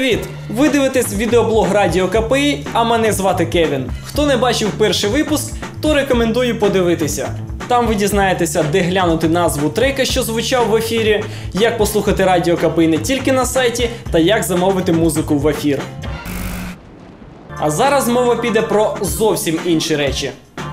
Привіт! Ви дивитесь відеоблог Радіо КПІ, а мене звати Кевін. Хто не бачив перший випуск, то рекомендую подивитися. Там ви дізнаєтеся, де глянути назву трека, що звучав в ефірі, як послухати радіо КПІ не тільки на сайті, та як замовити музику в ефір. А зараз мова піде про зовсім інші речі.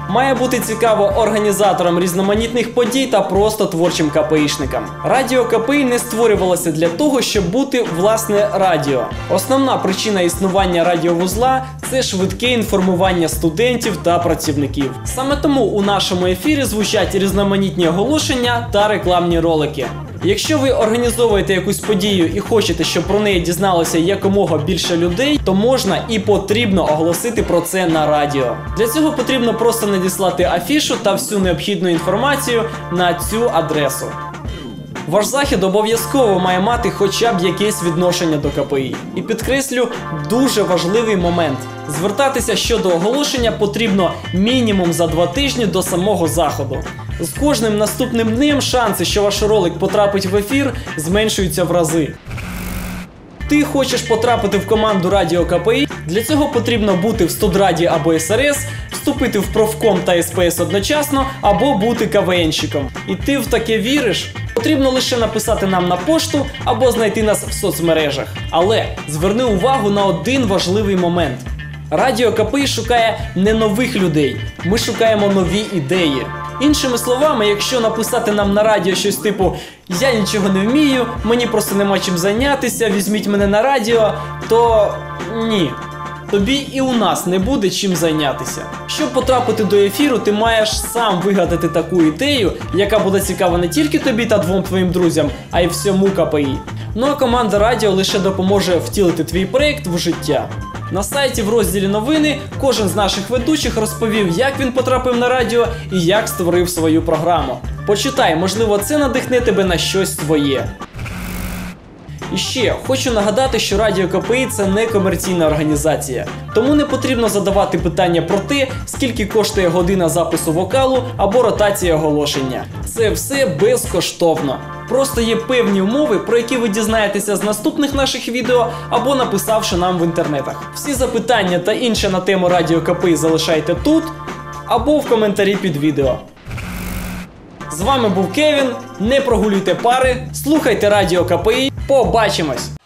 Має бути цікаво організаторам різноманітних подій та просто творчим КПІшникам. Радіо КПІ не створювалося для того, щоб бути власне радіо. Основна причина існування радіовузла це швидке інформування студентів та працівників. Саме тому у нашому ефірі звучать різноманітні оголошення та рекламні ролики. Якщо ви організовуєте якусь подію і хочете, щоб про неї дізналося якомога більше людей, то можна і потрібно оголосити про це на радіо. Для цього потрібно просто надіслати афішу та всю необхідну інформацію на цю адресу. Ваш захід обов'язково має мати хоча б якесь відношення до КПІ. І підкреслю дуже важливий момент: звертатися щодо оголошення потрібно мінімум за два тижні до самого заходу. З кожним наступним днем шанси, що ваш ролик потрапить в ефір, зменшуються в рази. Ти хочеш потрапити в команду Радіо КПІ? Для цього потрібно бути в студраді або СРС, вступити в профком та СПС одночасно, або бути КВНщиком. І ти в таке віриш? Потрібно лише написати нам на пошту або знайти нас в соцмережах. Але зверни увагу на один важливий момент. Радіо КПІ шукає не нових людей, ми шукаємо нові ідеї. Іншими словами, якщо написати нам на радіо щось типу Я нічого не вмію, мені просто нема чим зайнятися, візьміть мене на радіо, то ні. Тобі і у нас не буде чим зайнятися. Щоб потрапити до ефіру, ти маєш сам вигадати таку ідею, яка буде цікава не тільки тобі та двом твоїм друзям, а й всьому КПІ. Ну а команда радіо лише допоможе втілити твій проєкт в життя. На сайті в розділі новини кожен з наших ведучих розповів, як він потрапив на радіо і як створив свою програму. Почитай, можливо, це надихне тебе на щось своє. І ще хочу нагадати, що Радіо КПІ це не комерційна організація, тому не потрібно задавати питання про те, скільки коштує година запису вокалу або ротація оголошення. Це все безкоштовно. Просто є певні умови, про які ви дізнаєтеся з наступних наших відео або написавши нам в інтернетах. Всі запитання та інше на тему Радіо КПІ залишайте тут або в коментарі під відео. З вами був Кевін. Не прогулюйте пари, слухайте Радіо КПІ. Побачимось!